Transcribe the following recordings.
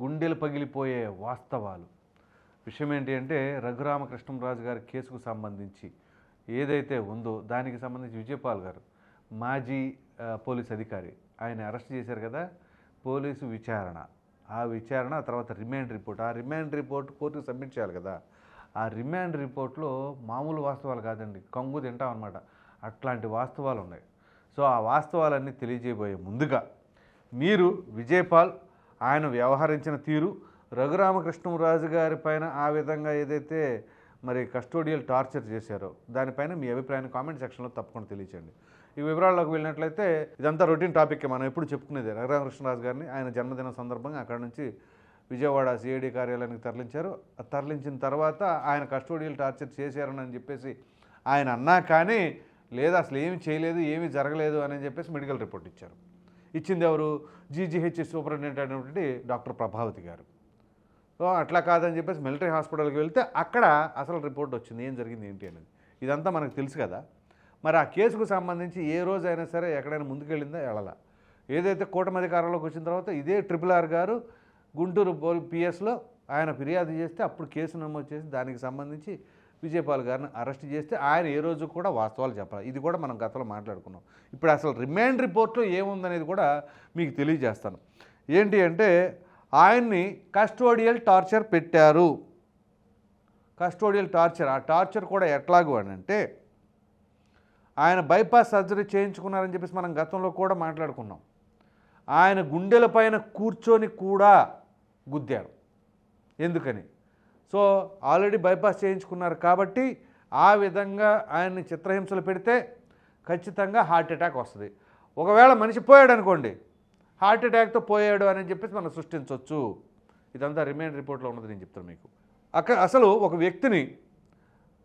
గుండెలు పగిలిపోయే వాస్తవాలు. విషయం ఏంటి అంటే రఘురామకృష్ణరాజు గారి కేసుకు సంబంధించి ఏదైతే ఉందో దానికి సంబంధించి విజయపాల్ గారు మాజీ పోలీస్ అధికారి ఆయన అరెస్ట్ చేశారు కదా పోలీసు విచారణ. ఆ విచారణ ఆ తర్వాత రిమాండ్ రిపోర్ట్. ఆ రిమాండ్ రిపోర్ట్ కోర్టుకు సబ్మిట్ చేయాలి కదా. ఆ రిమాండ్ రిపోర్ట్లో మామూలు వాస్తవాలు కాదండి. కంగు తింటామన్నమాట అట్లాంటి వాస్తవాలు ఉన్నాయి. సో ఆ వాస్తవాలన్నీ తెలియజేయబోయే ముందుగా మీరు విజయపాల్ ఆయన వ్యవహరించిన తీరు రఘురామకృష్ణరాజు గారి పైన ఆ విధంగా ఏదైతే మరి కస్టోడియల్ టార్చర్ చేశారో దానిపైన మీ అభిప్రాయాన్ని కామెంట్ సెక్షన్లో తప్పకుండా తెలియచేయండి. ఈ వివరాల్లోకి వెళ్ళినట్లయితే ఇదంతా రొటీన్ టాపిక్ మనం ఎప్పుడు చెప్పుకునేది. రఘురామకృష్ణరాజు గారిని ఆయన జన్మదినం సందర్భంగా అక్కడ నుంచి విజయవాడ సిఐడి కార్యాలయానికి తరలించారు. తరలించిన తర్వాత ఆయన కస్టోడియల్ టార్చర్ చేశారని చెప్పేసి ఆయన అన్నా కానీ లేదా అసలు ఏమి చేయలేదు ఏమీ జరగలేదు అని చెప్పేసి మెడికల్ రిపోర్ట్ ఇచ్చారు. ఇచ్చింది ఎవరు? జీజీహెచ్ఎస్ సూపరింటెండెంట్ అయినటువంటి డాక్టర్ ప్రభావతి గారు. సో అట్లా కాదని చెప్పేసి మిలిటరీ హాస్పిటల్కి వెళ్తే అక్కడ అసలు రిపోర్ట్ వచ్చింది. ఏం జరిగింది ఏంటి అనేది. ఇదంతా మనకు తెలుసు కదా. మరి ఆ కేసుకు సంబంధించి ఏ రోజైనా సరే ఎక్కడైనా ముందుకెళ్ళిందా? వెళ్ళాల ఏదైతే కూటమి అధికారంలోకి వచ్చిన తర్వాత ఇదే ట్రిపుల్ ఆర్ గారు గుంటూరు పోల్ పిఎస్లో ఆయన ఫిర్యాదు చేస్తే అప్పుడు కేసు నమోదు చేసి దానికి సంబంధించి విజయపాల్ గారిని అరెస్ట్ చేస్తే ఆయన ఏ రోజు కూడా వాస్తవాలు చెప్పాలి. ఇది కూడా మనం గతంలో మాట్లాడుకున్నాం. ఇప్పుడు అసలు రిమాండ్ రిపోర్ట్లో ఏముందనేది కూడా మీకు తెలియజేస్తాను. ఏంటి అంటే ఆయన్ని కస్టోడియల్ టార్చర్ పెట్టారు. కస్టోడియల్ టార్చర్ ఆ టార్చర్ కూడా ఎట్లాగు అని అంటే ఆయన బైపాస్ సర్జరీ చేయించుకున్నారని చెప్పేసి మనం గతంలో కూడా మాట్లాడుకున్నాం. ఆయన గుండెల పైన కూర్చొని కూడా గుద్దారు. ఎందుకని? సో ఆల్రెడీ బైపాస్ చేయించుకున్నారు కాబట్టి ఆ విధంగా ఆయన్ని చిత్రహింసలు పెడితే ఖచ్చితంగా హార్ట్ అటాక్ వస్తుంది. ఒకవేళ మనిషి పోయాడు అనుకోండి హార్ట్ అటాక్తో పోయాడు అని చెప్పేసి మనం సృష్టించవచ్చు ఇదంతా రిమైండ్ రిపోర్ట్లో ఉన్నది నేను చెప్తాను మీకు. అక్కడ అసలు ఒక వ్యక్తిని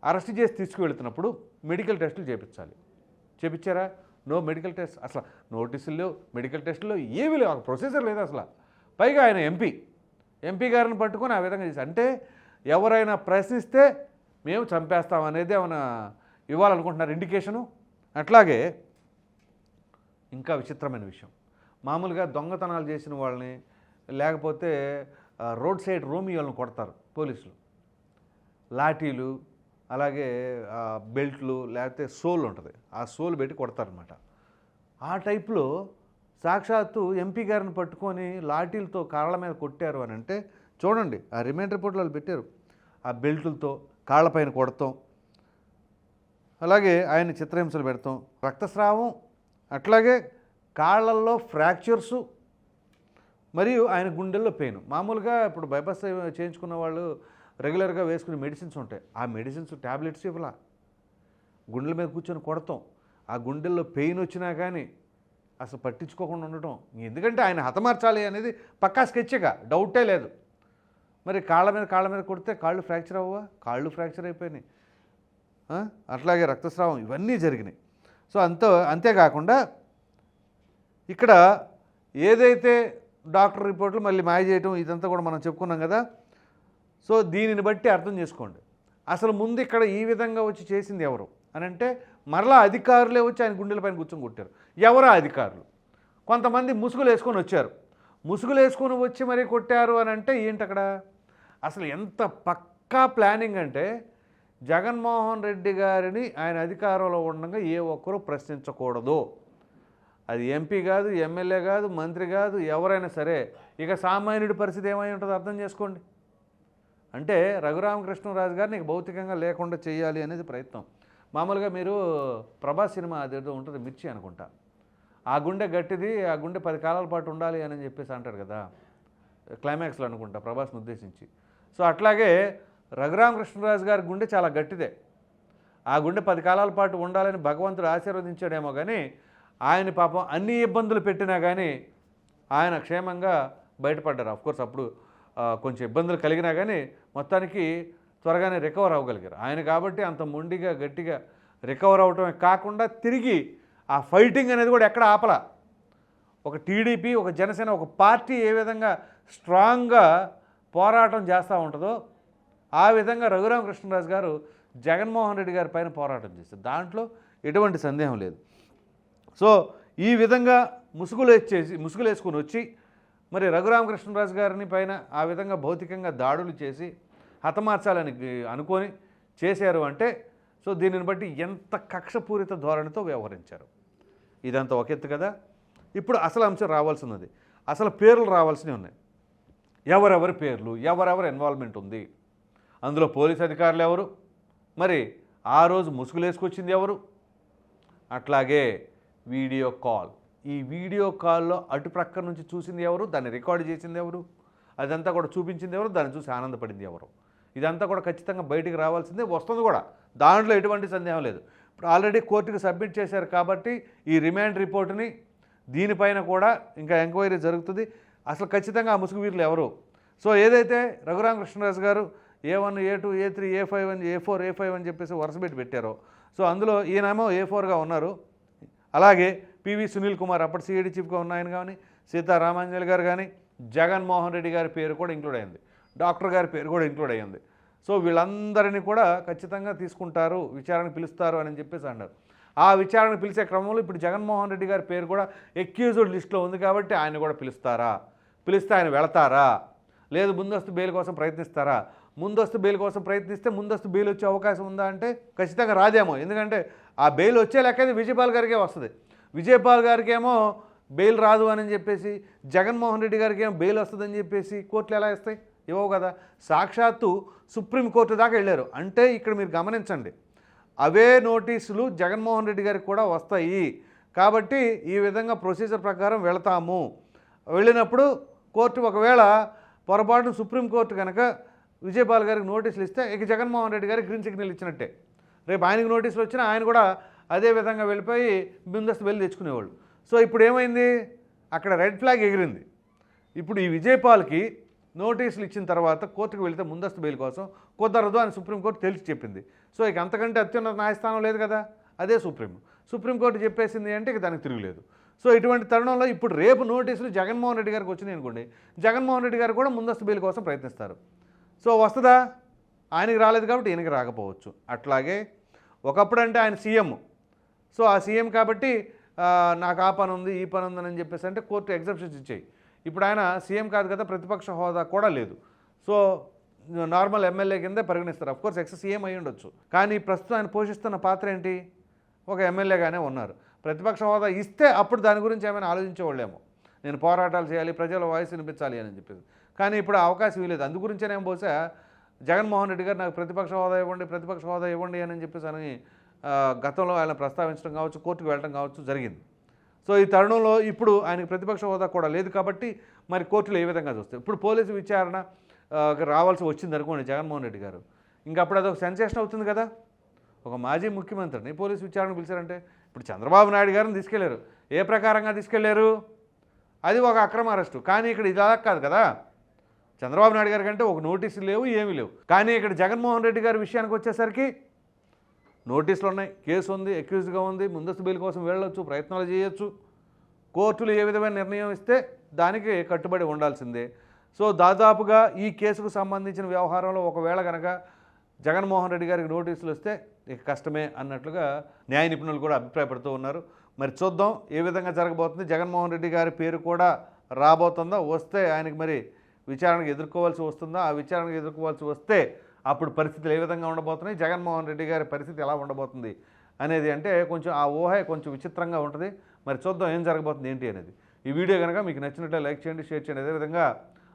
అరెస్ట్ చేసి తీసుకువెళ్తున్నప్పుడు మెడికల్ టెస్టులు చేయించాలి చేపించారా? నో మెడికల్ టెస్ట్ అసలు నోటీసులు లేవు మెడికల్ టెస్టులు ఏమీ లేవు ఒక ప్రొసీజర్ లేదు అసలు. పైగా ఆయన ఎంపీ. ఎంపీ గారిని పట్టుకొని ఆ విధంగా చేసి అంటే ఎవరైనా ప్రశ్నిస్తే మేము చంపేస్తాం అనేది ఏమైనా ఇవ్వాలనుకుంటున్నారు ఇండికేషను? అట్లాగే ఇంకా విచిత్రమైన విషయం. మామూలుగా దొంగతనాలు చేసిన వాళ్ళని లేకపోతే రోడ్ సైడ్ రోమియోలను కొడతారు పోలీసులు. లాఠీలు అలాగే బెల్ట్లు లేకపోతే సోల్ ఉంటుంది. ఆ సోల్ పెట్టి కొడతారనమాట ఆ టైప్లో సాక్షాత్తు ఎంపీ గారిని పట్టుకొని లాఠీలతో కాళ్ళ మీద కొట్టారు అని అంటే చూడండి ఆ రిమైండ్ రిపోర్ట్లు వాళ్ళు పెట్టారు. ఆ బెల్టులతో కాళ్ళపైన కొడతాం. అలాగే ఆయన చిత్రహింసలు పెడతాం. రక్తస్రావం అట్లాగే కాళ్ళల్లో ఫ్రాక్చర్సు మరియు ఆయన గుండెల్లో పెయిన్. మామూలుగా ఇప్పుడు బైపాస్ చేయించుకున్న వాళ్ళు రెగ్యులర్గా వేసుకునే మెడిసిన్స్ ఉంటాయి. ఆ మెడిసిన్స్ ట్యాబ్లెట్స్ ఇవ్వలా. గుండెల మీద కూర్చొని కొడతాం. ఆ గుండెల్లో పెయిన్ వచ్చినా కానీ అసలు పట్టించుకోకుండా ఉండటం. ఎందుకంటే ఆయన హతమార్చాలి అనేది పక్కా స్కెచ్గా డౌటే లేదు. మరి కాళ్ళ మీద కాళ్ళ మీద కొడితే కాళ్ళు ఫ్రాక్చర్ అవ్వవా? కాళ్ళు ఫ్రాక్చర్ అయిపోయినాయి. అట్లాగే రక్తస్రావం ఇవన్నీ జరిగినాయి. సో అంత అంతేకాకుండా ఇక్కడ ఏదైతే డాక్టర్ రిపోర్ట్లు మళ్ళీ మాయ చేయటం ఇదంతా కూడా మనం చెప్పుకున్నాం కదా సో దీనిని బట్టి అర్థం చేసుకోండి. అసలు ముందు ఇక్కడ ఈ విధంగా వచ్చి చేసింది ఎవరు? అని అంటే మరలా అధికారులే వచ్చి ఆయన గుండెలపైన కూర్చొని కొట్టారు. ఎవరా అధికారులు? కొంతమంది ముసుగులు వేసుకొని వచ్చారు. ముసుగులు వేసుకొని వచ్చి మరీ కొట్టారు అని అంటే ఏంటి అక్కడ అసలు ఎంత పక్కా ప్లానింగ్ అంటే జగన్మోహన్ రెడ్డి గారిని ఆయన అధికారంలో ఉండగా ఏ ఒక్కరూ ప్రశ్నించకూడదు. అది ఎంపీ కాదు ఎమ్మెల్యే కాదు మంత్రి కాదు ఎవరైనా సరే ఇక సామాన్యుడి పరిస్థితి ఏమై ఉంటుందో అర్థం చేసుకోండి. అంటే రఘురామకృష్ణరాజు గారిని ఇక భౌతికంగా లేకుండా చేయాలి అనేది ప్రయత్నం. మామూలుగా మీరు ప్రభాస్ సినిమా అదేదో ఉంటుంది మిర్చి అనుకుంటా. ఆ గుండె గట్టిది ఆ గుండె పది కాలాల పాటు ఉండాలి అని చెప్పేసి అంటారు కదా. క్లైమాక్స్లో అనుకుంటా ప్రభాస్ని ఉద్దేశించి. సో అట్లాగే రఘురామకృష్ణరాజు గారి గుండె చాలా గట్టిదే. ఆ గుండె పది కాలాల పాటు ఉండాలని భగవంతుడు ఆశీర్వదించాడేమో కానీ ఆయన పాపం అన్ని ఇబ్బందులు పెట్టినా కానీ ఆయన క్షేమంగా బయటపడ్డారు. కోర్స్ అప్పుడు కొంచెం ఇబ్బందులు కలిగినా కానీ మొత్తానికి త్వరగానే రికవర్ అవ్వగలిగారు. ఆయన కాబట్టి అంత మొండిగా గట్టిగా రికవర్ అవటమే కాకుండా తిరిగి ఆ ఫైటింగ్ అనేది కూడా ఎక్కడ ఆపల. ఒక టీడీపీ ఒక జనసేన ఒక పార్టీ ఏ విధంగా స్ట్రాంగ్గా పోరాటం చేస్తూ ఉంటుందో ఆ విధంగా రఘురామకృష్ణరాజు గారు జగన్మోహన్ రెడ్డి గారి పైన పోరాటం చేశారు. దాంట్లో ఎటువంటి సందేహం లేదు. సో ఈ విధంగా ముసుగులు వేసేసి ముసుగులు వేసుకుని వచ్చి మరి రఘురామకృష్ణరాజు గారిని పైన ఆ విధంగా భౌతికంగా దాడులు చేసి హతమార్చాలని అనుకొని చేశారు అంటే సో దీనిని బట్టి ఎంత కక్షపూరిత ధోరణితో వ్యవహరించారు. ఇదంతా ఒక ఎత్తు కదా. ఇప్పుడు అసలు అంశం రావాల్సి ఉన్నది అసలు పేర్లు రావాల్సినవి ఉన్నాయి. ఎవరెవరి పేర్లు ఎవరెవరి ఇన్వాల్వ్మెంట్ ఉంది? అందులో పోలీస్ అధికారులు ఎవరు? మరి ఆ రోజు ముసుగులేసుకొచ్చింది ఎవరు? అట్లాగే వీడియో కాల్. ఈ వీడియో కాల్లో అటు ప్రక్క నుంచి చూసింది ఎవరు? దాన్ని రికార్డ్ చేసింది ఎవరు? అదంతా కూడా చూపించింది ఎవరు? దాన్ని చూసి ఆనందపడింది ఎవరు? ఇదంతా కూడా ఖచ్చితంగా బయటికి రావాల్సిందే వస్తుంది కూడా. దాంట్లో ఎటువంటి సందేహం లేదు. ఇప్పుడు ఆల్రెడీ కోర్టుకి సబ్మిట్ చేశారు కాబట్టి ఈ రిమాండ్ రిపోర్ట్ని దీనిపైన కూడా ఇంకా ఎంక్వైరీ జరుగుతుంది. అసలు ఖచ్చితంగా ఆ ముసుగు వీరులు ఎవరు? సో ఏదైతే Raghuramakrishnaraju garu A one A two A three A five అని ఏ ఫోర్ ఏ ఫైవ్ అని చెప్పేసి వరుస పెట్టి పెట్టారో సో అందులో ఈయనేమో ఏ ఫోర్గా ఉన్నారు. అలాగే పివి సునీల్ కుమార్ అప్పటి సిఐడి చీఫ్గా ఉన్న ఆయన కానీ సీతారామాంజలి గారు కానీ జగన్మోహన్ రెడ్డి గారి పేరు కూడా ఇంక్లూడ్ అయింది. డాక్టర్ గారి పేరు కూడా ఇంక్లూడ్ అయ్యింది. సో వీళ్ళందరినీ కూడా ఖచ్చితంగా తీసుకుంటారు విచారణకు పిలుస్తారు అని చెప్పేసి అన్నారు. ఆ విచారణ పిలిచే క్రమంలో ఇప్పుడు జగన్మోహన్ రెడ్డి గారి పేరు కూడా ఎక్యూజ్డ్ లిస్ట్లో ఉంది కాబట్టి ఆయన కూడా పిలుస్తారా? పిలిస్తే ఆయన వెళతారా? లేదు ముందస్తు బెయిల్ కోసం ప్రయత్నిస్తారా? ముందస్తు బెయిల్ కోసం ప్రయత్నిస్తే ముందస్తు బెయిల్ వచ్చే అవకాశం ఉందా అంటే ఖచ్చితంగా రాదేమో. ఎందుకంటే ఆ బెయిల్ వచ్చే లెక్క అయితే విజయపాల్ గారికే వస్తుంది. విజయపాల్ గారికి ఏమో బెయిల్ రాదు అని చెప్పేసి జగన్మోహన్ రెడ్డి గారికి ఏమో బెయిల్ వస్తుందని చెప్పేసి కోర్టులు ఎలా ఇస్తాయి ఇవ్వవు కదా. సాక్షాత్తు సుప్రీంకోర్టు దాకా వెళ్ళారు. అంటే ఇక్కడ మీరు గమనించండి. అవే నోటీసులు జగన్మోహన్ రెడ్డి గారికి కూడా వస్తాయి. కాబట్టి ఈ విధంగా ప్రొసీజర్ ప్రకారం వెళతాము. వెళ్ళినప్పుడు కోర్టు ఒకవేళ పొరపాటున సుప్రీంకోర్టు కనుక విజయపాల్ గారికి నోటీసులు ఇస్తే ఇక జగన్మోహన్ రెడ్డి గారికి గ్రీన్ సిగ్నల్ ఇచ్చినట్టే. రేపు ఆయనకి నోటీసులు వచ్చినా ఆయన కూడా అదే విధంగా వెళ్ళిపోయి ముందస్తు వెళ్ళి తెచ్చుకునేవాళ్ళు. సో ఇప్పుడు ఏమైంది? అక్కడ రెడ్ ఫ్లాగ్ ఎగిరింది. ఇప్పుడు ఈ విజయపాల్కి నోటీసులు ఇచ్చిన తర్వాత కోర్టుకు వెళితే ముందస్తు బెయిల్ కోసం కుదరదు అని సుప్రీంకోర్టు తెలిసి చెప్పింది. సో ఇక అంతకంటే అత్యున్నత న్యాయస్థానం లేదు కదా? అదే సుప్రీం. సుప్రీంకోర్టు చెప్పేసింది అంటే ఇక దానికి తిరుగులేదు. సో ఇటువంటి తరుణంలో ఇప్పుడు రేపు నోటీసులు జగన్మోహన్ రెడ్డి గారికి వచ్చినాయి అనుకోండి జగన్మోహన్ రెడ్డి గారు కూడా ముందస్తు బెయిల్ కోసం ప్రయత్నిస్తారు. సో వస్తుందా? ఆయనకి రాలేదు కాబట్టి ఈయనకి రాకపోవచ్చు. అట్లాగే ఒకప్పుడు అంటే ఆయన సీఎం. సో ఆ సీఎం కాబట్టి నాకు ఆ పని ఉంది ఈ పని ఉందని చెప్పేసి అంటే కోర్టు ఎగ్జాప్షన్స్ ఇచ్చాయి. ఇప్పుడు ఆయన సీఎం కాదు కదా ప్రతిపక్ష హోదా కూడా లేదు. సో నార్మల్ ఎమ్మెల్యే కిందే పరిగణిస్తారు. కోర్స్ ఎక్స్ సీఎం అయి ఉండొచ్చు కానీ ప్రస్తుతం ఆయన పోషిస్తున్న పాత్ర ఏంటి? ఒక ఎమ్మెల్యేగానే ఉన్నారు. ప్రతిపక్ష హోదా ఇస్తే అప్పుడు దాని గురించి ఏమైనా ఆలోచించేవాళ్ళేమో. నేను పోరాటాలు చేయాలి ప్రజల వాయిస్ వినిపించాలి అని చెప్పేసి. కానీ ఇప్పుడు అవకాశం ఇవ్వలేదు. అందు గురించేనేమో బహుశా జగన్మోహన్ రెడ్డి గారు నాకు ప్రతిపక్ష హోదా ఇవ్వండి ప్రతిపక్ష హోదా ఇవ్వండి అని చెప్పేసి అని గతంలో ఆయన ప్రస్తావించడం కావచ్చు కోర్టుకు వెళ్ళడం కావచ్చు జరిగింది. సో ఈ తరుణంలో ఇప్పుడు ఆయనకు ప్రతిపక్ష హోదా కూడా లేదు కాబట్టి మరి కోర్టులు ఏ విధంగా చూస్తాయి ఇప్పుడు పోలీసు విచారణ రావాల్సి వచ్చింది అనుకోండి జగన్మోహన్ రెడ్డి గారు. ఇంకా అప్పుడు అదొక సెన్సేషన్ అవుతుంది కదా? ఒక మాజీ ముఖ్యమంత్రిని పోలీసు విచారణ పిలిచారంటే ఇప్పుడు చంద్రబాబు నాయుడు గారిని తీసుకెళ్ళారు. ఏ ప్రకారంగా తీసుకెళ్ళారు? అది ఒక అక్రమ అరెస్టు. కానీ ఇక్కడ ఇది కాదు కదా. చంద్రబాబు నాయుడు గారి కంటే ఒక నోటీసులు లేవు ఏమీ లేవు. కానీ ఇక్కడ జగన్మోహన్ రెడ్డి గారి విషయానికి వచ్చేసరికి నోటీసులు ఉన్నాయి. కేసు ఉంది అక్యూజ్డ్గా ఉంది. ముందస్తు బెయిల్ కోసం వెళ్ళొచ్చు ప్రయత్నాలు చేయొచ్చు. కోర్టులు ఏ విధమైన నిర్ణయం ఇస్తే దానికి కట్టుబడి ఉండాల్సిందే. సో దాదాపుగా ఈ కేసుకు సంబంధించిన వ్యవహారంలో ఒకవేళ కనుక జగన్మోహన్ రెడ్డి గారికి నోటీసులు వస్తే ఇక కష్టమే అన్నట్లుగా న్యాయ నిపుణులు కూడా అభిప్రాయపడుతూ ఉన్నారు. మరి చూద్దాం ఏ విధంగా జరగబోతుంది. జగన్మోహన్ రెడ్డి గారి పేరు కూడా రాబోతుందా? వస్తే ఆయనకి మరి విచారణకు ఎదుర్కోవాల్సి వస్తుందా? ఆ విచారణకు ఎదుర్కోవాల్సి వస్తే అప్పుడు పరిస్థితులు ఏ విధంగా ఉండబోతున్నాయి? జగన్మోహన్ రెడ్డి గారి పరిస్థితి ఎలా ఉండబోతుంది అనేది అంటే కొంచెం ఆ ఊహ కొంచెం విచిత్రంగా ఉంటుంది. మరి చూద్దాం ఏం జరగబోతుంది ఏంటి అనేది. ఈ వీడియో కనుక మీకు నచ్చినట్లే లైక్ చేయండి షేర్ చేయండి. అదేవిధంగా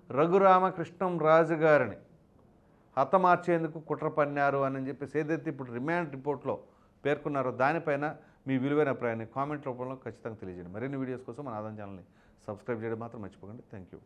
రఘురామకృష్ణం రాజు గారిని హతమార్చేందుకు కుట్ర పన్నారు అని చెప్పేసి ఏదైతే ఇప్పుడు రిమాండ్ రిపోర్ట్లో పేర్కొన్నారో దానిపైన మీ విలువైన అభిప్రాయాన్ని కామెంట్ రూపంలో ఖచ్చితంగా తెలియజేయండి. మరిన్ని వీడియోస్ కోసం మన ఆదాయం ఛానల్ని సబ్స్క్రైబ్ చేయడం మాత్రం మర్చిపోకండి. Thank you.